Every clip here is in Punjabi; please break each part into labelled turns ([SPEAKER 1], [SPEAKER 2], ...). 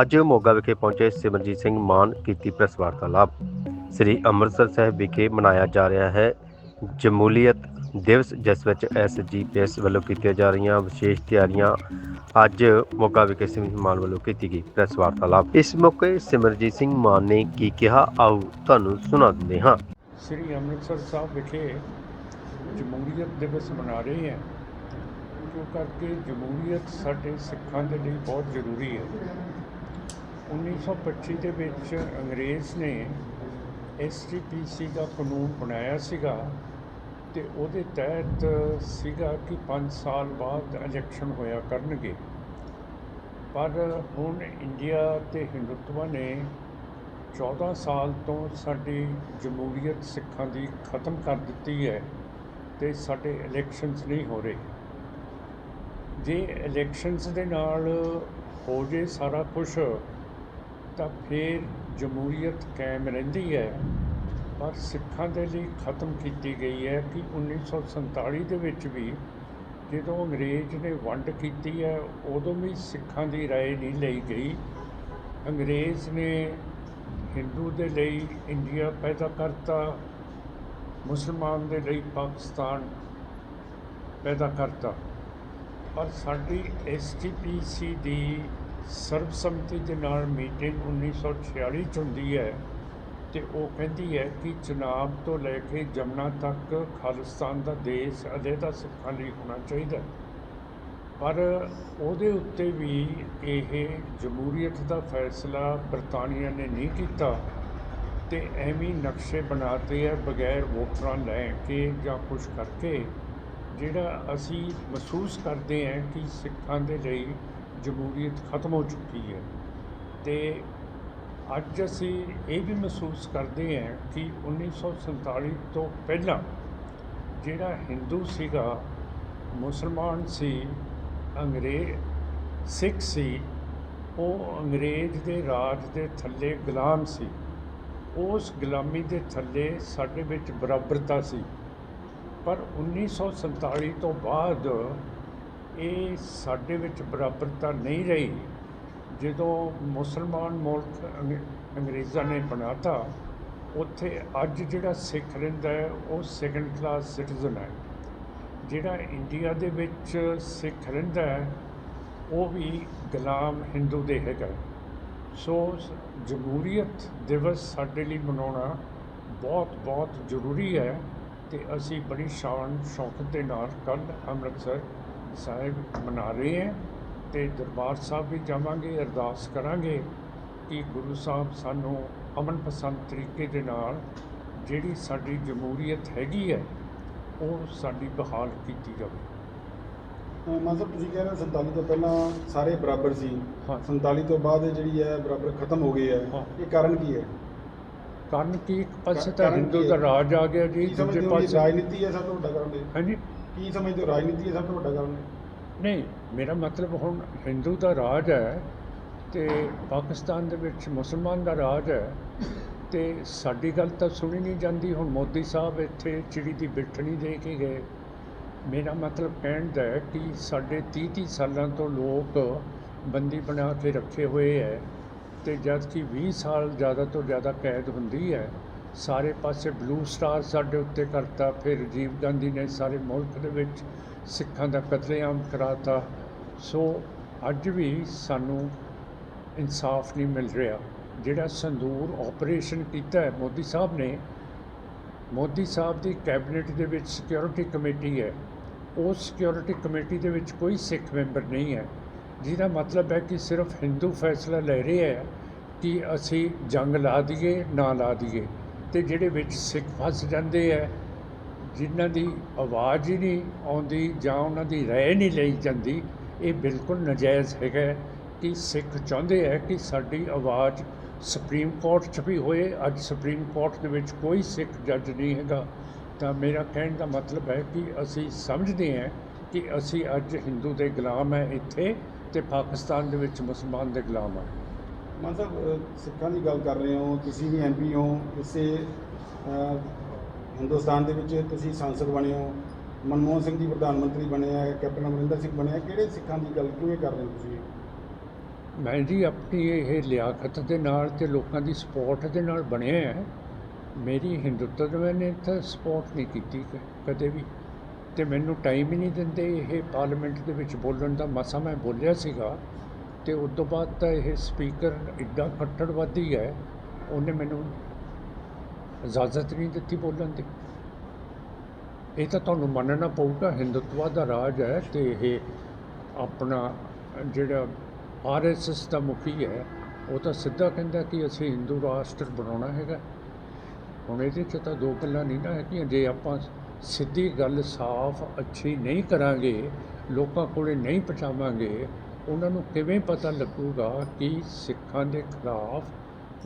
[SPEAKER 1] ਅੱਜ ਮੋਗਾ ਵਿਖੇ ਪਹੁੰਚੇ ਸਿਮਰਜੀਤ ਸਿੰਘ ਮਾਨ ਕੀਤੀ ਪ੍ਰੈਸ ਵਾਰਤਾਲਾਪ। ਸ੍ਰੀ ਅੰਮ੍ਰਿਤਸਰ ਸਾਹਿਬ ਵਿਖੇ ਮਨਾਇਆ ਜਾ ਰਿਹਾ ਹੈ। ਜਮਹੂਰੀਅਤ ਦਿਵਸ, ਜਿਸ ਵਿੱਚ ਐਸਜੀਪੀਐਸ ਵੱਲੋਂ ਕੀਤੀਆਂ ਜਾ ਰਹੀਆਂ ਵਿਸ਼ੇਸ਼ ਤਿਆਰੀਆਂ ਅੱਜ ਮੋਗਾ ਵਿਖੇ ਸਿਮਰਜੀਤ ਮਾਨ ਵੱਲੋਂ ਕੀਤੀ ਗਈ ਪ੍ਰੈਸ ਵਾਰਤਾਲਾਪ। ਇਸ ਮੌਕੇ ਸਿਮਰਜੀਤ ਸਿੰਘ ਮਾਨ ਨੇ ਕੀ ਕਿਹਾ, ਆਓ ਤੁਹਾਨੂੰ ਸੁਣਾ ਦਿੰਦੇ ਹਾਂ।
[SPEAKER 2] ਸ੍ਰੀ ਅੰਮ੍ਰਿਤਸਰ ਸਾਹਿਬ ਵਿਖੇ ਜਮਹੂਰੀਅਤ ਦਿਵਸ ਮਨਾ ਰਹੇ ਹਾਂ। ਜੋ ਕਰਕੇ ਜਮਹੂਰੀਅਤ ਸਾਡੇ ਸਿੱਖਾਂ ਦੇ ਲਈ ਬਹੁਤ ਜ਼ਰੂਰੀ ਹੈ। 1925 ਦੇ ਵਿੱਚ ਅੰਗਰੇਜ਼ ਨੇ ਐਸਜੀਪੀਸੀ ਦਾ ਕਾਨੂੰਨ ਬਣਾਇਆ ਸੀਗਾ ਤੇ ਉਹਦੇ ਤਹਿਤ ਸੀਗਾ ਕਿ 5 ਸਾਲ ਬਾਅਦ ਇਲੈਕਸ਼ਨ ਹੋਇਆ ਕਰਨਗੇ। ਪਰ ਹੁਣ ਇੰਡੀਆ ਤੇ ਹਿੰਦੁੱਤਵਾ ਨੇ 14 ਸਾਲ ਤੋਂ ਸਾਡੀ ਜਮਹੂਰੀਅਤ ਸਿੱਖਾਂ ਦੀ ਖਤਮ ਕਰ ਦਿੱਤੀ ਹੈ ਤੇ ਸਾਡੇ ਇਲੈਕਸ਼ਨਸ ਨਹੀਂ ਹੋ ਰਹੇ। ਜੇ ਇਲੈਕਸ਼ਨਸ ਦੇ ਨਾਲ ਹੋ ਜੇ ਸਾਰਾ ਕੁਝ ਤਾਂ ਫਿਰ ਜਮਹੂਰੀਅਤ ਕਾਇਮ ਰਹਿੰਦੀ ਹੈ ਪਰ ਸਿੱਖਾਂ ਦੇ ਲਈ ਖਤਮ ਕੀਤੀ ਗਈ ਹੈ ਕਿ 1947 ਦੇ ਵਿੱਚ ਵੀ ਜਦੋਂ ਅੰਗਰੇਜ਼ ਨੇ ਵੰਡ ਕੀਤੀ ਹੈ ਉਦੋਂ ਵੀ ਸਿੱਖਾਂ ਦੀ رائے ਨਹੀਂ ਲਈ ਗਈ ਅੰਗਰੇਜ਼ ਨੇ ਹਿੰਦੂ ਦੇ ਲਈ ਇੰਡੀਆ ਪੈਦਾ ਕਰਤਾ ਮੁਸਲਮਾਨ ਦੇ ਲਈ ਪਾਕਿਸਤਾਨ ਪੈਦਾ ਕਰਤਾ ਪਰ ਸਾਡੀ ਐਸਟੀਪੀਸੀ ਦੀ ਸਰਬਸੰਮਤੀ ਦੇ ਨਾਲ ਮੀਟਿੰਗ 1946 ਚ ਹੁੰਦੀ ਹੈ ਤੇ ਉਹ ਕਹਿੰਦੀ ਹੈ ਕਿ ਚੁਣਾਵ ਤੋਂ ਲੈ ਕੇ ਜਮਨਾ ਤੱਕ ਖਾਲਿਸਤਾਨ ਦਾ ਦੇਸ਼ ਅਜੇ ਤਾਂ ਸਿੱਖਾਂ ਲਈ ਹੋਣਾ ਚਾਹੀਦਾ ਪਰ ਉਹਦੇ ਉੱਤੇ ਵੀ ਇਹ ਜਮਹੂਰੀਅਤ ਦਾ ਫੈਸਲਾ ਬਰਤਾਨੀਆ ਨੇ ਨਹੀਂ ਕੀਤਾ ਤੇ ਐਵੇਂ ਹੀ ਨਕਸ਼ੇ ਬਣਾਤੇ ਹੈ ਬਗੈਰ ਵੋਟਰਾਂ ਲੈ ਕੇ ਜਾਂ ਕੁਝ ਕਰਕੇ, ਜਿਹੜਾ ਅਸੀਂ ਮਹਿਸੂਸ ਕਰਦੇ ਹਾਂ ਕਿ ਸਿੱਖਾਂ ਦੇ ਲਈ ਜਮਹੂਰੀਅਤ ਖਤਮ ਹੋ ਚੁੱਕੀ ਹੈ। ਅਤੇ ਅੱਜ ਅਸੀਂ ਇਹ ਵੀ ਮਹਿਸੂਸ ਕਰਦੇ ਹਾਂ ਕਿ 1947 ਤੋਂ ਪਹਿਲਾਂ ਜਿਹੜਾ ਹਿੰਦੂ ਸੀਗਾ, ਮੁਸਲਮਾਨ ਸੀ, ਅੰਗਰੇਜ਼ ਸਿੱਖ ਸੀ, ਉਹ ਅੰਗਰੇਜ਼ ਦੇ ਰਾਜ ਦੇ ਥੱਲੇ ਗੁਲਾਮ ਸੀ। ਉਸ ਗੁਲਾਮੀ ਦੇ ਥੱਲੇ ਸਾਡੇ ਵਿੱਚ ਬਰਾਬਰਤਾ ਸੀ। ਪਰ 1947 ਤੋਂ ਬਾਅਦ ਇਹ ਸਾਡੇ ਵਿੱਚ ਬਰਾਬਰਤਾ ਨਹੀਂ ਰਹੀ। ਜਦੋਂ ਮੁਸਲਮਾਨ ਮੁਲਕ ਅੰਗ- ਅੰਗਰੇਜ਼ਾਂ ਨੇ ਬਣਾਤਾ, ਉੱਥੇ ਅੱਜ ਜਿਹੜਾ ਸਿੱਖ ਰਹਿੰਦਾ ਹੈ, ਉਹ ਸੈਕੰਡ ਕਲਾਸ ਸਿਟੀਜ਼ਨ ਹੈ। ਜਿਹੜਾ ਇੰਡੀਆ ਦੇ ਵਿੱਚ ਸਿੱਖ ਰਹਿੰਦਾ ਹੈ, ਉਹ ਵੀ ਗੁਲਾਮ ਹਿੰਦੂ ਦੇ ਹੈਗਾ। ਸੋ ਜਮਹੂਰੀਅਤ ਦਿਵਸ ਸਾਡੇ ਲਈ ਮਨਾਉਣਾ ਬਹੁਤ ਬਹੁਤ ਜ਼ਰੂਰੀ ਹੈ ਤੇ ਅਸੀਂ ਬੜੀ ਸ਼ਾਨ ਸ਼ੌਕਤ ਦੇ ਨਾਲ ਕੱਲ੍ਹ ਅੰਮ੍ਰਿਤਸਰ ਸਾਹਿਬ ਮਨਾ ਰਹੇ ਹਾਂ ਤੇ ਦਰਬਾਰ ਸਾਹਿਬ ਵੀ ਜਾਵਾਂਗੇ ਅਰਦਾਸ ਕਰਾਂਗੇ ਕਿ ਗੁਰੂ ਸਾਹਿਬ ਸਾਨੂੰ ਅਮਨ ਪਸੰਦ ਤਰੀਕੇ ਦੇ ਨਾਲ ਜਿਹੜੀ ਸਾਡੀ ਜਮਹੂਰੀਅਤ ਹੈਗੀ ਹੈ ਉਹ ਸਾਡੀ ਬਹਾਲ ਕੀਤੀ ਜਾਵੇ
[SPEAKER 3] ਸਾਹਿਬ ਤੁਸੀਂ ਕਹਿ ਰਹੇ ਹੋ 47 ਤੋਂ ਪਹਿਲਾਂ ਸਾਰੇ ਬਰਾਬਰ ਸੀ
[SPEAKER 2] ਹਾਂ।
[SPEAKER 3] 47 ਤੋਂ ਬਾਅਦ ਜਿਹੜੀ ਹੈ ਬਰਾਬਰ ਖਤਮ ਹੋ ਗਈ ਹੈ
[SPEAKER 2] ਹਾਂ।
[SPEAKER 3] ਇਹ ਕਾਰਨ ਕੀ ਹੈ
[SPEAKER 2] ਕਾਰਨ ਕੀ ਇੱਕ ਪਾਸੇ ਤਾਂ ਹਿੰਦੂ ਦਾ
[SPEAKER 3] ਹੈ?
[SPEAKER 2] ਰਾਜ ਆ ਗਿਆ ਜੀ ਦੂਜੇ
[SPEAKER 3] ਹੋ
[SPEAKER 2] ਪਾਸੇ
[SPEAKER 3] ਰਾਜਨੀਤੀ ਹੈ ਸਭ ਤੋਂ ਵੱਡਾ ਕਾਰਨ ਇਹ?
[SPEAKER 2] ਹਾਂਜੀ
[SPEAKER 3] ਕੀ ਸਮਝਦੇ ਹੋ? ਰਾਜਨੀਤੀ ਹੈ ਸਭ ਤੋਂ ਵੱਡਾ ਕਾਰਨ
[SPEAKER 2] ਨਹੀਂ, ਮੇਰਾ ਮਤਲਬ ਹੁਣ ਹਿੰਦੂ ਦਾ ਰਾਜ ਹੈ ਤੇ ਪਾਕਿਸਤਾਨ ਦੇ ਵਿੱਚ ਮੁਸਲਮਾਨ ਦਾ ਰਾਜ ਹੈ ਤੇ ਸਾਡੀ ਗੱਲ ਤਾਂ ਸੁਣੀ ਨਹੀਂ ਜਾਂਦੀ। ਹੁਣ ਮੋਦੀ ਸਾਹਿਬ ਇੱਥੇ ਚਿੜੀ ਦੀ ਬਿੱਠਣੀ ਦੇ ਕੇ ਗਏ। ਮੇਰਾ ਮਤਲਬ ਕਹਿਣ ਦਾ ਹੈ ਕਿ ਸਾਡੇ 30 30 ਸਾਲਾਂ ਤੋਂ ਲੋਕ ਬੰਦੀ ਬਣਾ ਕੇ ਰੱਖੇ ਹੋਏ ਹੈ ਤੇ ਜਦ ਕਿ 20 ਸਾਲ ਜ਼ਿਆਦਾ ਤੋਂ ਜ਼ਿਆਦਾ ਕੈਦ ਹੁੰਦੀ ਹੈ। ਸਾਰੇ ਪਾਸੇ ਬਲੂ ਸਟਾਰ ਸਾਡੇ ਉੱਤੇ ਕਰਤਾ। ਫਿਰ ਰਾਜੀਵ ਗਾਂਧੀ ਨੇ ਸਾਰੇ ਮੁਲਕ ਦੇ ਵਿੱਚ ਸਿੱਖਾਂ ਦਾ ਕਤਲੇਆਮ ਕਰਾਤਾ। ਸੋ ਅੱਜ ਵੀ ਸਾਨੂੰ ਇਨਸਾਫ ਨਹੀਂ ਮਿਲ ਰਿਹਾ। ਜਿਹੜਾ ਸੰਦੂਰ ਆਪਰੇਸ਼ਨ ਕੀਤਾ ਹੈ, ਮੋਦੀ ਸਾਹਿਬ ਨੇ, ਮੋਦੀ ਸਾਹਿਬ ਦੀ ਕੈਬਨਿਟ ਦੇ ਵਿੱਚ ਸਿਕਿਉਰਿਟੀ ਕਮੇਟੀ ਹੈ। ਉਸ ਸਿਕਿਉਰਿਟੀ ਕਮੇਟੀ ਦੇ ਵਿੱਚ ਕੋਈ ਸਿੱਖ ਮੈਂਬਰ ਨਹੀਂ ਹੈ। ਜਿਹਦਾ ਮਤਲਬ ਹੈ ਕਿ ਸਿਰਫ ਹਿੰਦੂ ਫੈਸਲਾ ਲੈ ਰਹੇ ਹੈ ਕਿ ਅਸੀਂ ਜੰਗ ਲਾ ਦਈਏ, ਨਾ ਲਾ ਦਈਏ। ਅਤੇ ਜਿਹੜੇ ਵਿੱਚ ਸਿੱਖ ਫਸ ਜਾਂਦੇ ਹੈ ਜਿਨ੍ਹਾਂ ਦੀ ਆਵਾਜ਼ ਹੀ ਨਹੀਂ ਆਉਂਦੀ ਜਾਂ ਉਹਨਾਂ ਦੀ ਰਾਏ ਨਹੀਂ ਲਈ ਜਾਂਦੀ, ਇਹ ਬਿਲਕੁਲ ਨਜਾਇਜ਼ ਹੈਗਾ ਕਿ ਸਿੱਖ ਚਾਹੁੰਦੇ ਹੈ ਕਿ ਸਾਡੀ ਆਵਾਜ਼ ਸੁਪਰੀਮ ਕੋਰਟ 'ਚ ਵੀ ਹੋਏ, ਅੱਜ ਸੁਪਰੀਮ ਕੋਰਟ ਦੇ ਵਿੱਚ ਕੋਈ ਸਿੱਖ ਜੱਜ ਨਹੀਂ ਹੈਗਾ। ਤਾਂ ਮੇਰਾ ਕਹਿਣ ਦਾ ਮਤਲਬ ਹੈ ਕਿ ਅਸੀਂ ਸਮਝਦੇ ਹਾਂ ਕਿ ਅਸੀਂ ਅੱਜ ਹਿੰਦੂ ਦੇ ਗੁਲਾਮ ਹੈ ਇੱਥੇ ਤੇ ਪਾਕਿਸਤਾਨ ਦੇ ਵਿੱਚ ਮੁਸਲਮਾਨ ਦੇ ਗੁਲਾਮ ਹੈ
[SPEAKER 3] ਮਾਨ ਸਾਹਿਬ ਸਿੱਖਾਂ ਦੀ ਗੱਲ ਕਰ ਰਹੇ ਹੋ, ਤੁਸੀਂ ਵੀ ਐਮਪੀ ਹੋ, ਇਸੇ ਹਿੰਦੁਸਤਾਨ ਦੇ ਵਿੱਚ ਤੁਸੀਂ ਸੰਸਦ ਬਣੇ ਹੋ, ਮਨਮੋਹਨ ਸਿੰਘ ਜੀ ਪ੍ਰਧਾਨ ਮੰਤਰੀ ਬਣੇ ਆ, ਕੈਪਟਨ ਅਮਰਿੰਦਰ ਸਿੰਘ ਬਣੇ ਆ, ਕਿਹੜੇ ਸਿੱਖਾਂ ਦੀ ਗੱਲ ਕਿਵੇਂ ਕਰ ਰਹੇ ਹੋ ਤੁਸੀਂ?
[SPEAKER 2] ਮੈਂ ਜੀ ਆਪਣੀ ਇਹ ਲਿਆਕਤ ਦੇ ਨਾਲ ਤੇ ਲੋਕਾਂ ਦੀ ਸਪੋਰਟ ਦੇ ਨਾਲ ਬਣਿਆ ਹੈ ਮੇਰੀ ਹਿੰਦੁਤਵ ਨੇ ਤਾਂ ਸਪੋਰਟ ਨਹੀਂ ਕੀਤੀ ਕਦੇ ਵੀ। ਤੇ ਮੈਨੂੰ ਟਾਈਮ ਹੀ ਨਹੀਂ ਦਿੰਦੇ ਇਹ ਪਾਰਲੀਮੈਂਟ ਦੇ ਵਿੱਚ ਬੋਲਣ ਦਾ। ਮਸਾ ਮੈਂ ਬੋਲਿਆ ਸੀਗਾ ਅਤੇ ਉਸ ਤੋਂ ਬਾਅਦ ਤਾਂ ਇਹ ਸਪੀਕਰ ਇੱਡਾ ਕੱਟੜਵਾਦੀ ਹੈ, ਉਹਨੇ ਮੈਨੂੰ ਇਜਾਜ਼ਤ ਨਹੀਂ ਦਿੱਤੀ ਬੋਲਣ ਦੀ। ਇਹ ਤਾਂ ਤੁਹਾਨੂੰ ਮੰਨਣਾ ਪਊਗਾ, ਹਿੰਦੁੱਤਵਾ ਦਾ ਰਾਜ ਹੈ ਤੇ ਇਹ ਆਪਣਾ ਜਿਹੜਾ ਆਰਐਸਐਸ ਦਾ ਮੁਖੀ ਹੈ, ਉਹ ਤਾਂ ਸਿੱਧਾ ਕਹਿੰਦਾ ਕਿ ਅਸੀਂ ਹਿੰਦੂ ਰਾਸ਼ਟਰ ਬਣਾਉਣਾ ਹੈਗਾ। ਹੁਣ ਇਹਦੇ 'ਚ ਤਾਂ ਦੋ ਗੱਲਾਂ ਨਹੀਂ ਨਾ ਹੈਗੀਆਂ। ਜੇ ਆਪਾਂ ਸਿੱਧੀ ਗੱਲ ਸਾਫ਼ ਅੱਛੀ ਨਹੀਂ ਕਰਾਂਗੇ, ਲੋਕਾਂ ਕੋਲੇ ਨਹੀਂ ਪਹੁੰਚਾਵਾਂਗੇ ਉਹਨਾਂ ਨੂੰ ਕਿਵੇਂ ਪਤਾ ਲੱਗੂਗਾ ਕਿ ਸਿੱਖਾਂ ਦੇ ਖਿਲਾਫ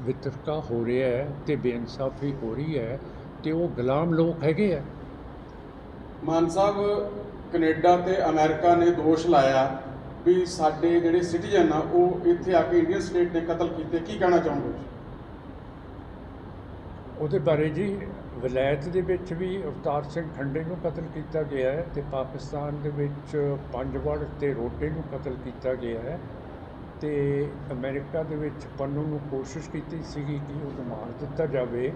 [SPEAKER 2] ਵਿਤਰਕਾ ਹੋ ਰਿਹਾ ਹੈ ਤੇ ਬੇਇਨਸਾਫੀ ਹੋ ਰਹੀ ਹੈ ਤੇ ਉਹ ਗੁਲਾਮ ਲੋਕ ਹੈਗੇ ਆ?
[SPEAKER 3] ਮਾਨ ਸਾਹਿਬ ਕੈਨੇਡਾ ਤੇ ਅਮਰੀਕਾ ਨੇ ਦੋਸ਼ ਲਾਇਆ ਵੀ ਸਾਡੇ ਜਿਹੜੇ ਸਿਟੀਜ਼ਨ ਆ ਉਹ ਇੱਥੇ ਆ ਕੇ ਇੰਡੀਅਨ ਸਟੇਟ ਨੇ ਕਤਲ ਕੀਤੇ। ਕੀ ਕਹਿਣਾ ਚਾਹੋਗੇ?
[SPEAKER 2] ਉਹਦੇ ਬਾਰੇ ਜੀ ਵਲੈਤ ਦੇ ਵਿੱਚ ਵੀ ਅਵਤਾਰ ਸਿੰਘ ਖੰਡੇ ਨੂੰ ਕਤਲ ਕੀਤਾ ਗਿਆ ਹੈ ਤੇ ਪਾਕਿਸਤਾਨ ਦੇ ਵਿੱਚ ਪੰਜਵੜ ਤੇ ਰੋਟੇ ਨੂੰ ਕਤਲ ਕੀਤਾ ਗਿਆ ਹੈ ਤੇ ਅਮਰੀਕਾ ਦੇ ਵਿੱਚ ਪੰਨੂ ਨੂੰ ਕੋਸ਼ਿਸ਼ ਕੀਤੀ ਸੀਗੀ ਕਿ ਉਹਨੂੰ ਮਾਰ ਦਿੱਤਾ ਜਾਵੇ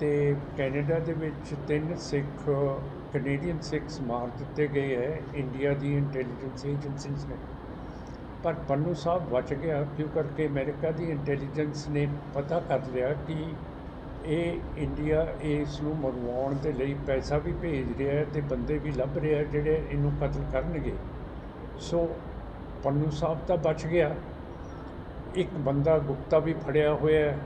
[SPEAKER 2] ਤੇ ਕੈਨੇਡਾ ਦੇ ਵਿੱਚ ਤਿੰਨ ਸਿੱਖ, ਕੈਨੇਡੀਅਨ ਸਿੱਖਸ ਮਾਰ ਦਿੱਤੇ ਗਏ ਹੈ, ਇੰਡੀਆ ਦੀ ਇੰਟੈਲੀਜੈਂਸ ਏਜੰਸੀਜ਼ ਨੇ। ਪਰ ਪੰਨੂ ਸਾਹਿਬ ਬਚ ਗਿਆ ਕਿਉਂ? ਕਰਕੇ ਅਮਰੀਕਾ ਦੀ ਇੰਟੈਲੀਜੈਂਸ ਨੇ ਪਤਾ ਕਰ ਲਿਆ ਕਿ ਇਹ ਇੰਡੀਆ ਇਸ ਨੂੰ ਮਰਵਾਉਣ ਦੇ ਲਈ ਪੈਸਾ ਵੀ ਭੇਜ ਰਿਹਾ ਹੈ ਤੇ ਬੰਦੇ ਵੀ ਲੱਭ ਰਿਹਾ ਜਿਹੜੇ ਇਹਨੂੰ ਕਤਲ ਕਰਨਗੇ। ਸੋ ਪੰਨੂ ਸਾਹਿਬ ਤਾਂ ਬਚ ਗਿਆ। ਇੱਕ ਬੰਦਾ ਗੁਪਤਾ ਵੀ ਫੜਿਆ ਹੋਇਆ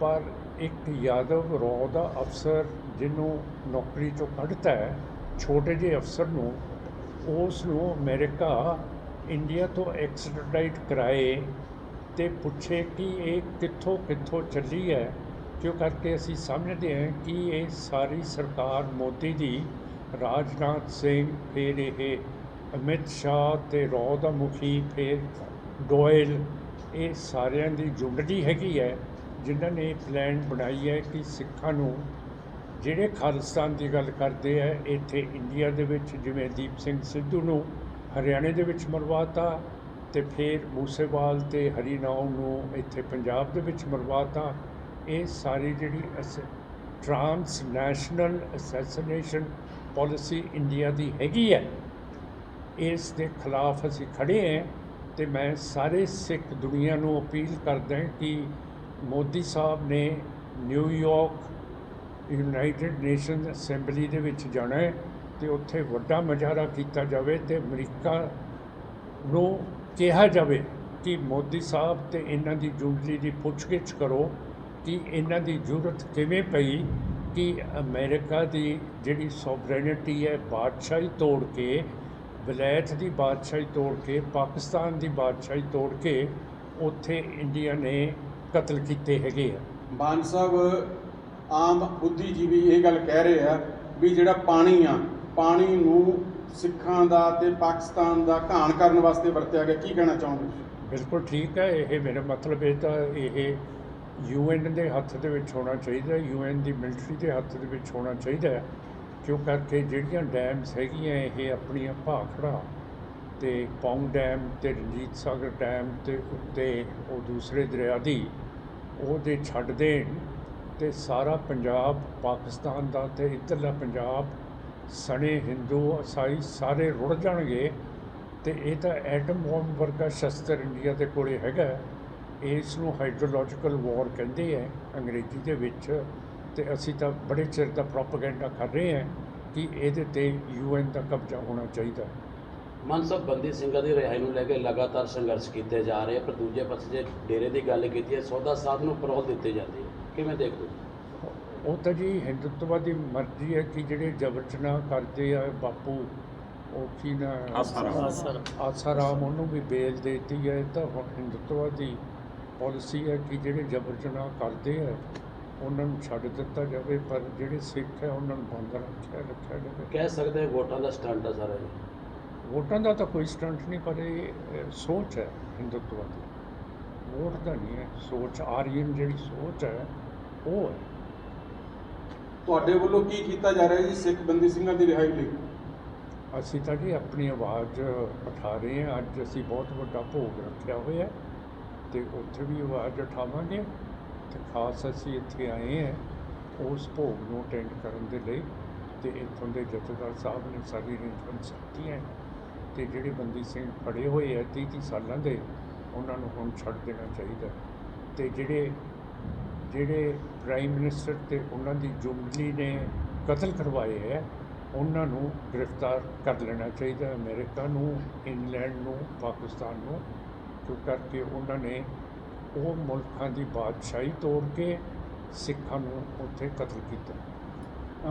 [SPEAKER 2] ਪਰ ਇੱਕ ਯਾਦਵ ਰੌ ਦਾ ਅਫਸਰ ਜਿਹਨੂੰ ਨੌਕਰੀ ਚੋਂ ਕੱਢਤਾ ਹੈ, ਛੋਟੇ ਜਿਹੇ ਅਫਸਰ ਨੂੰ, ਉਸ ਨੂੰ ਅਮਰੀਕਾ ਇੰਡੀਆ ਤੋਂ ਐਕਸਟ੍ਰੈਡਾਈਟ ਕਰਾਏ ਤੇ ਪੁੱਛੇ ਕਿ ਇਹ ਕਿੱਥੋਂ ਕਿੱਥੋਂ ਚੱਲੀ ਹੈ। ਕਿਉਂ ਕਰਕੇ ਅਸੀਂ ਸਮਝਦੇ ਹਾਂ ਕਿ ਇਹ ਸਾਰੀ ਸਰਕਾਰ ਮੋਦੀ ਦੀ, ਰਾਜਨਾਥ ਸਿੰਘ, ਫਿਰ ਇਹ ਅਮਿਤ ਸ਼ਾਹ ਅਤੇ ਰੌ ਦਾ ਮੁਖੀ ਫਿਰ ਗੋਇਲ, ਇਹ ਸਾਰਿਆਂ ਦੀ ਜੁੰਡਲੀ ਹੈਗੀ ਹੈ, ਜਿਨ੍ਹਾਂ ਨੇ ਪਲਾਨ ਬਣਾਈ ਹੈ ਕਿ ਸਿੱਖਾਂ ਨੂੰ ਜਿਹੜੇ ਖਾਲਿਸਤਾਨ ਦੀ ਗੱਲ ਕਰਦੇ ਆ, ਇੱਥੇ ਇੰਡੀਆ ਦੇ ਵਿੱਚ ਜਿਵੇਂ ਦੀਪ ਸਿੰਘ ਸਿੱਧੂ ਨੂੰ ਹਰਿਆਣੇ ਦੇ ਵਿੱਚ ਮਰਵਾਤਾ ਤੇ ਫਿਰ ਮੂਸੇਵਾਲ ਤੇ ਹਰੀਨਾਉ ਨੂੰ ਇੱਥੇ ਪੰਜਾਬ ਦੇ ਵਿੱਚ ਮਰਵਾਤਾ ਇਹ ਸਾਰੀ ਜਿਹੜੀ transnational assassination policy India ਦੀ ਹੈਗੀ ਹੈ, ਇਸ ਦੇ ਖਿਲਾਫ ਅਸੀਂ ਖੜੇ ਹਾਂ ਤੇ ਮੈਂ ਸਾਰੇ ਸਿੱਖ ਦੁਨੀਆ ਨੂੰ ਅਪੀਲ ਕਰਦਾ ਕਿ ਮੋਦੀ ਸਾਹਿਬ ਨੇ ਨਿਊਯਾਰਕ ਯੂਨਾਈਟਿਡ ਨੇਸ਼ਨਸ ਅਸੈਂਬਲੀ ਦੇ ਵਿੱਚ ਜਾਣਾ ਹੈ ਤੇ ਉੱਥੇ ਵੱਡਾ ਮੁਜ਼ਾਹਰਾ ਕੀਤਾ ਜਾਵੇ ਤੇ ਅਮਰੀਕਾ ਨੂੰ ਕਿਹਾ ਜਾਵੇ ਕਿ ਮੋਦੀ ਸਾਹਿਬ ਤੇ ਇਹਨਾਂ ਦੀ ਜੁੰਡਲੀ ਦੀ ਪੁੱਛਗਿੱਛ ਕਰੋ ਕਿ ਇਹਨਾਂ ਦੀ ਜ਼ਰੂਰਤ ਕਿਵੇਂ ਪਈ ਕਿ ਅਮਰੀਕਾ ਦੀ ਜਿਹੜੀ ਸੋਵਰੇਨਿਟੀ ਹੈ ਬਾਦਸ਼ਾਹੀ ਤੋੜ ਕੇ ਵਿਲਾਇਤ ਦੀ ਬਾਦਸ਼ਾਹੀ ਤੋੜ ਕੇ ਪਾਕਿਸਤਾਨ ਦੀ ਬਾਦਸ਼ਾਹੀ ਤੋੜ ਕੇ ਉੱਥੇ ਇੰਡੀਆ ਨੇ ਕਤਲ ਕੀਤੇ ਹੈਗੇ ਆ।
[SPEAKER 3] ਮਾਨ ਸਾਹਿਬ ਆਮ ਬੁੱਧੀਜੀਵੀ ਇਹ ਗੱਲ ਕਹਿ ਰਹੇ ਆ ਵੀ ਜਿਹੜਾ ਪਾਣੀ ਆ ਪਾਣੀ ਨੂੰ ਸਿੱਖਾਂ ਦਾ ਤੇ ਪਾਕਿਸਤਾਨ ਦਾ ਘਾਣ ਕਰਨ ਵਾਸਤੇ ਵਰਤਿਆ ਗਿਆ। ਕੀ ਕਹਿਣਾ ਚਾਹੋਗੇ
[SPEAKER 2] ਬਿਲਕੁਲ ਠੀਕ ਹੈ ਇਹ ਮੇਰਾ ਮਤਲਬ ਇਹ ਤਾਂ ਇਹ ਯੂਐਨ ਦੇ ਹੱਥ ਦੇ ਵਿੱਚ ਹੋਣਾ ਚਾਹੀਦਾ ਯੂਐਨ ਦੀ ਮਿਲਟਰੀ ਦੇ ਹੱਥ ਦੇ ਵਿੱਚ ਹੋਣਾ ਚਾਹੀਦਾ ਹੈ, ਕਿਉਂ ਕਰਕੇ ਜਿਹੜੀਆਂ ਡੈਮਸ ਹੈਗੀਆਂ ਇਹ ਆਪਣੀਆਂ ਭਾਖੜਾ ਤੇ ਪੌਂਗ ਡੈਮ ਤੇ ਰਣਜੀਤ ਸਾਗਰ ਡੈਮ ਤੇ ਉੱਤੇ ਉਹ ਦੂਸਰੇ ਦਰਿਆ ਦੀ, ਉਹਦੇ ਛੱਡ ਦੇਣ ਤੇ ਸਾਰਾ ਪੰਜਾਬ, ਪਾਕਿਸਤਾਨ ਦਾ ਤੇ ਇੱਧਰਲਾ ਪੰਜਾਬ, ਸਣੇ ਹਿੰਦੂ ਈਸਾਈ ਸਾਰੇ ਰੁੜ ਜਾਣਗੇ ਤੇ ਇਹ ਤਾਂ ਐਟਮ ਬੋਮ ਵਰਗਾ ਸ਼ਸਤਰ ਇੰਡੀਆ ਦੇ ਕੋਲੇ ਹੈਗਾ ਇਸ ਨੂੰ ਹਾਈਡਰੋਲੋਜੀਕਲ ਵਾਰ ਕਹਿੰਦੇ ਆ ਅੰਗਰੇਜ਼ੀ ਦੇ ਵਿੱਚ ਤੇ ਅਸੀਂ ਤਾਂ ਬੜੇ ਚਿਰ ਦਾ ਪ੍ਰੋਪਾਗੈਂਡਾ ਕਰ ਰਹੇ ਹਾਂ ਕਿ ਇਹਦੇ ਤੇ ਯੂਐਨ ਦਾ ਕਬਜ਼ਾ ਹੋਣਾ ਚਾਹੀਦਾ। ਹੈ
[SPEAKER 4] ਮਾਨ ਸਾਹਿਬ ਬੰਦੀ ਸਿੰਘਾਂ ਦੀ ਰਿਹਾਈ ਨੂੰ ਲੈ ਕੇ ਲਗਾਤਾਰ ਸੰਘਰਸ਼ ਕੀਤੇ ਜਾ ਰਹੇ ਪਰ ਦੂਜੇ ਪਾਸੇ ਜੇ ਡੇਰੇ ਦੀ ਗੱਲ ਕੀਤੀ ਹੈ ਸੌਦਾ ਸਾਧ ਨੂੰ ਪਰੋਲ ਦਿੱਤੇ ਜਾਂਦੇ ਕਿਵੇਂ ਦੇਖਦੇ ਹੋ?
[SPEAKER 2] ਉਹ ਤਾਂ ਜੀ ਹਿੰਦੁੱਤਵਾ ਦੀ ਮਰਜ਼ੀ ਹੈ ਕਿ ਜਿਹੜੇ ਜਬਰ ਜਨਾਹ ਕਰਦੇ ਆ ਬਾਪੂ ਉਹ ਕੀ ਨਾ ਆਸਾਰਾਮ। ਉਹਨੂੰ ਵੀ ਬੇਲ ਦੇਤੀ ਹੈ ਤਾਂ ਹੁਣ ਹਿੰਦੁੱਤਵਾ ਦੀ ਪਾਲਿਸੀ ਹੈ ਕਿ ਜਿਹੜੇ ਜਬਰ ਜਨਾਹ ਕਰਦੇ ਆ ਉਹਨਾਂ ਨੂੰ ਛੱਡ ਦਿੱਤਾ ਜਾਵੇ ਪਰ ਜਿਹੜੇ ਸਿੱਖ ਹੈ ਉਹਨਾਂ ਨੂੰ ਬੰਦ ਰੱਖਿਆ ਰੱਖਿਆ ਜਾਵੇ।
[SPEAKER 4] ਕਹਿ ਸਕਦੇ ਹਾਂ ਵੋਟਾਂ ਦਾ ਸਟੰਟ ਆ ਸਾਰਾ ਇਹ?
[SPEAKER 2] ਵੋਟਾਂ ਦਾ ਤਾਂ ਕੋਈ ਸਟੰਟ ਨਹੀਂ ਪਰ ਇਹ ਅਹ, ਸੋਚ ਹੈ ਹਿੰਦੁੱਤਵਾ ਦੀ। ਵੋਟ ਦਾ ਨਹੀਂ ਹੈ ਸੋਚ ਆਰੀਅਨ ਜਿਹੜੀ ਸੋਚ ਹੈ ਉਹ ਹੈ।
[SPEAKER 3] ਤੁਹਾਡੇ ਵੱਲੋਂ ਕੀ ਕੀਤਾ ਜਾ ਰਿਹਾ ਜੀ ਸਿੱਖ ਬੰਦੀ ਸਿੰਘਾਂ ਦੀ ਰਿਹਾਈ ਲਈ?
[SPEAKER 2] ਅਸੀਂ ਤਾਂ ਜੀ ਆਪਣੀ ਆਵਾਜ਼ ਉਠਾ ਰਹੇ ਹਾਂ ਅੱਜ ਅਸੀਂ ਬਹੁਤ ਵੱਡਾ ਭੋਗ ਰੱਖਿਆ ਹੋਇਆ ਹੈ। ਅਤੇ ਉੱਥੇ ਵੀ ਆਵਾਜ਼ ਉਠਾਵਾਂਗੇ ਅਤੇ ਖਾਸ ਅਸੀਂ ਇੱਥੇ ਆਏ ਹੈ ਉਸ ਭੋਗ ਨੂੰ ਅਟੈਂਡ ਕਰਨ ਦੇ ਲਈ ਅਤੇ ਇੱਥੋਂ ਦੇ ਜਥੇਦਾਰ ਸਾਹਿਬ ਨੇ ਸਾਰੀ ਅਰੇਂਜਮੈਂਟਸ ਹੈ ਅਤੇ ਜਿਹੜੇ ਬੰਦੀ ਸਿੰਘ ਫੜੇ ਹੋਏ ਹੈ 30 30 ਸਾਲਾਂ ਦੇ, ਉਹਨਾਂ ਨੂੰ ਹੁਣ ਛੱਡ ਦੇਣਾ ਚਾਹੀਦਾ। ਅਤੇ ਜਿਹੜੇ ਜਿਹੜੇ ਪ੍ਰਾਈਮ ਮਿਨਿਸਟਰ ਤੇ ਉਹਨਾਂ ਦੀ ਜੁਮਲੀ ਨੇ ਕਤਲ ਕਰਵਾਏ ਹੈ, ਉਹਨਾਂ ਨੂੰ ਗ੍ਰਿਫਤਾਰ ਕਰ ਲੈਣਾ ਚਾਹੀਦਾ, ਅਮਰੀਕਾ ਨੂੰ, ਇੰਗਲੈਂਡ ਨੂੰ, ਪਾਕਿਸਤਾਨ ਨੂੰ। ਕਿਉਂ ਕਰਕੇ ਉਹਨਾਂ ਨੇ ਉਹ ਮੁਲਕਾਂ ਦੀ ਬਾਦਸ਼ਾਹੀ ਤੋੜ ਕੇ ਸਿੱਖਾਂ ਨੂੰ ਉੱਥੇ ਕਤਲ ਕੀਤਾ।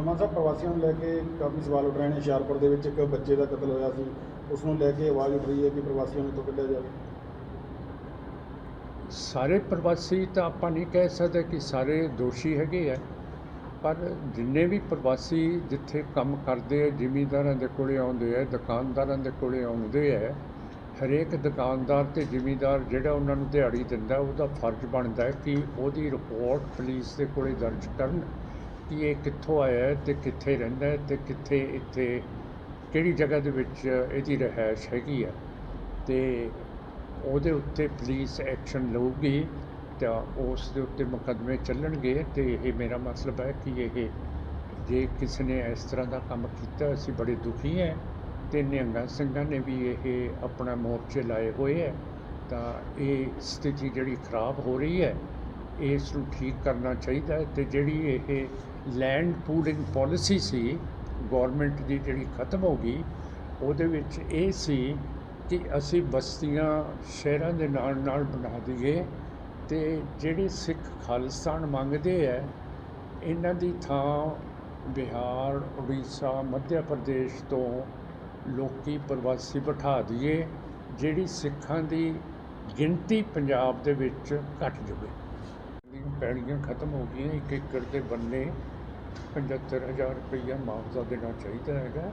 [SPEAKER 5] ਮਾਨ ਸਾਹਿਬ ਪ੍ਰਵਾਸੀਆਂ ਨੂੰ ਲੈ ਕੇ ਕਾਫੀ ਸਵਾਲ ਉੱਠ ਰਹੇ ਨੇ। ਹੁਸ਼ਿਆਰਪੁਰ ਦੇ ਵਿੱਚ ਇੱਕ ਬੱਚੇ ਦਾ ਕਤਲ ਹੋਇਆ ਸੀ। ਉਸ ਨੂੰ ਲੈ ਕੇ ਆਵਾਜ਼ ਉੱਠ ਰਹੀ ਹੈ ਕਿ ਪ੍ਰਵਾਸੀਆਂ ਨੂੰ ਇੱਥੋਂ ਕੱਢਿਆ ਜਾਵੇ।
[SPEAKER 2] ਸਾਰੇ ਪ੍ਰਵਾਸੀ ਤਾਂ ਆਪਾਂ ਨਹੀਂ ਕਹਿ ਸਕਦੇ ਕਿ ਸਾਰੇ ਦੋਸ਼ੀ ਹੈਗੇ ਆ ਪਰ ਜਿੰਨੇ ਵੀ ਪ੍ਰਵਾਸੀ ਜਿੱਥੇ ਕੰਮ ਕਰਦੇ ਆ ਜ਼ਿਮੀਂਦਾਰਾਂ ਦੇ ਕੋਲੇ ਆਉਂਦੇ ਆ ਦੁਕਾਨਦਾਰਾਂ ਦੇ ਕੋਲੇ ਆਉਂਦੇ ਆ ਹਰੇਕ ਦੁਕਾਨਦਾਰ ਅਤੇ ਜ਼ਿਮੀਂਦਾਰ ਜਿਹੜਾ ਉਹਨਾਂ ਨੂੰ ਦਿਹਾੜੀ ਦਿੰਦਾ, ਉਹਦਾ ਫਰਜ਼ ਬਣਦਾ ਕਿ ਉਹਦੀ ਰਿਪੋਰਟ ਪੁਲਿਸ ਦੇ ਕੋਲ ਦਰਜ ਕਰਨ ਕਿ ਇਹ ਕਿੱਥੋਂ ਆਇਆ ਅਤੇ ਕਿੱਥੇ ਰਹਿੰਦਾ ਅਤੇ ਕਿੱਥੇ ਇੱਥੇ, ਕਿਹੜੀ ਜਗ੍ਹਾ ਦੇ ਵਿੱਚ ਇਹਦੀ ਰਿਹਾਇਸ਼ ਹੈਗੀ ਆ ਅਤੇ ਉਹਦੇ ਉੱਤੇ ਪੁਲਿਸ ਐਕਸ਼ਨ ਲਊਗੀ ਤਾਂ ਉਸ ਦੇ ਉੱਤੇ ਮੁਕੱਦਮੇ ਚੱਲਣਗੇ ਅਤੇ ਇਹ ਮੇਰਾ ਮਤਲਬ ਹੈ ਕਿ ਇਹ, ਜੇ ਕਿਸੇ ਨੇ ਇਸ ਤਰ੍ਹਾਂ ਦਾ ਕੰਮ ਕੀਤਾ, ਅਸੀਂ ਬੜੇ ਦੁਖੀ ਹੈ। ਅਤੇ ਨਿਹੰਗਾਂ ਸਿੰਘਾਂ ਨੇ ਵੀ ਇਹ ਆਪਣਾ ਮੋਰਚੇ ਲਾਏ ਹੋਏ ਹੈ। ਤਾਂ ਇਹ ਸਥਿਤੀ ਜਿਹੜੀ ਖਰਾਬ ਹੋ ਰਹੀ ਹੈ, ਇਸ ਨੂੰ ਠੀਕ ਕਰਨਾ ਚਾਹੀਦਾ ਹੈ ਤੇ ਜਿਹੜੀ ਇਹ ਲੈਂਡ ਪੂਲਿੰਗ ਪਾਲਿਸੀ ਸੀ ਗਵਰਨਮੈਂਟ ਦੀ ਜਿਹੜੀ ਖਤਮ ਹੋ ਗਈ, ਉਹਦੇ ਵਿੱਚ ਇਹ ਸੀ ਕਿ ਅਸੀਂ ਬਸਤੀਆਂ ਸ਼ਹਿਰਾਂ ਦੇ ਨਾਲ ਨਾਲ ਬਣਾ ਦਈਏ ਤੇ ਜਿਹੜੇ ਸਿੱਖ ਖਾਲਿਸਤਾਨ ਮੰਗਦੇ ਹੈ, ਇਹਨਾਂ ਦੀ ਥਾਂ ਬਿਹਾਰ, ਉੜੀਸਾ ਮੱਧ ਪ੍ਰਦੇਸ਼ ਤੋਂ ਲੋਕੀ ਪ੍ਰਵਾਸੀ ਬਿਠਾ ਦਈਏ, ਜਿਹੜੀ ਸਿੱਖਾਂ ਦੀ ਗਿਣਤੀ ਪੰਜਾਬ ਦੇ ਵਿੱਚ ਘਟ ਜਾਵੇ। ਦੀਆਂ ਪੈੜੀਆਂ ਖਤਮ ਹੋ ਗਈਆਂ, ਇੱਕ ਏਕੜ ਦੇ ਬੰਨੇ 75000 ਰੁਪਈਆ ਮੁਆਵਜ਼ਾ ਦੇਣਾ ਚਾਹੀਦਾ ਹੈਗਾ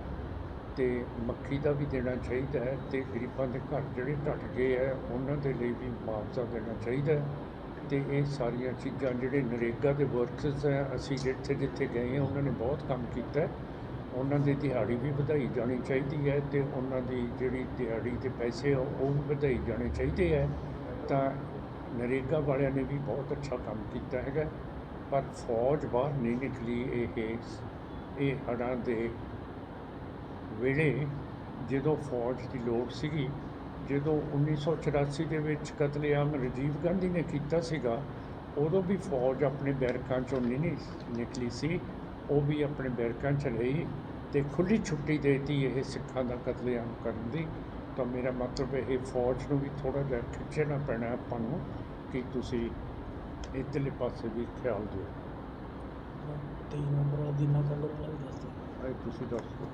[SPEAKER 2] ਤੇ ਮੱਖੀ ਦਾ ਵੀ ਦੇਣਾ ਚਾਹੀਦਾ ਹੈ ਤੇ ਗਰੀਬਾਂ ਦੇ ਘਰ ਜਿਹੜੇ ਢੱਟ ਗਏ ਹੈ, ਉਹਨਾਂ ਦੇ ਲਈ ਵੀ ਮੁਆਵਜ਼ਾ ਦੇਣਾ ਚਾਹੀਦਾ ਹੈ ਤੇ ਇਹ ਸਾਰੀਆਂ ਚੀਜ਼ਾਂ ਜਿਹੜੇ ਨਰੇਗਾ ਦੇ ਵਰਕਰਸ ਹੈ, ਅਸੀਂ ਜਿੱਥੇ ਜਿੱਥੇ ਗਏ ਹਾਂ, ਉਹਨਾਂ ਨੇ ਬਹੁਤ ਕੰਮ ਕੀਤਾ ਉਹਨਾਂ ਦੀ ਦਿਹਾੜੀ ਵੀ ਵਧਾਈ ਜਾਣੀ ਚਾਹੀਦੀ ਹੈ ਤੇ ਉਹਨਾਂ ਦੀ ਜਿਹੜੀ ਦਿਹਾੜੀ ਦੇ ਪੈਸੇ ਆ, ਉਹ ਵੀ ਵਧਾਈ ਜਾਣੇ ਚਾਹੀਦੇ ਹੈ ਤਾਂ ਨਰੇਗਾ ਵਾਲਿਆਂ ਨੇ ਵੀ ਬਹੁਤ ਅੱਛਾ ਕੰਮ ਕੀਤਾ ਹੈਗਾ, ਪਰ ਫੌਜ ਬਾਹਰ ਨਹੀਂ ਨਿਕਲੀ ਇਹ ਇਹ ਹੜ੍ਹਾਂ ਦੇ ਵੇਲੇ ਜਦੋਂ ਫੌਜ ਦੀ ਲੋੜ ਸੀਗੀ, ਜਦੋਂ 1984 ਦੇ ਵਿੱਚ ਕਤਲੇਆਮ ਰਾਜੀਵ ਗਾਂਧੀ ਨੇ ਕੀਤਾ ਸੀਗਾ, ਉਦੋਂ ਵੀ ਫੌਜ ਆਪਣੇ ਬੈਰਕਾਂ ਚੋਂ ਨਹੀਂ ਨਿਕਲੀ ਸੀ, ਉਹ ਵੀ ਆਪਣੇ ਬੈਰਕਾਂ ਚ ਰਹੀ। ਤੇ ਖੁੱਲੀ ਛੁੱਟੀ ਦੇਤੀ ਇਹ ਸਿੱਖਾਂ ਦਾ ਕਤਲੇਆਮ ਕਰਨ ਦੀ ਤਾਂ ਮੇਰਾ ਮਤਲਬ ਇਹ ਫੌਜ ਨੂੰ ਵੀ ਥੋੜਾ ਜਿਹਾ ਖਿੱਚਣਾ ਪੈਣਾ ਆਪਾਂ ਨੂੰ ਕਿ ਤੁਸੀਂ ਇੱਧਰਲੇ ਪਾਸੇ ਵੀ ਖਿਆਲ ਦਿਓ।
[SPEAKER 6] ਤੇਈ ਨੰਬਰ ਦੀਨਾ ਕਲਰ ਵਾਲਾ ਵੀ ਦੱਸ ਦਿਓ
[SPEAKER 2] ਤੁਸੀਂ ਦੱਸੋ।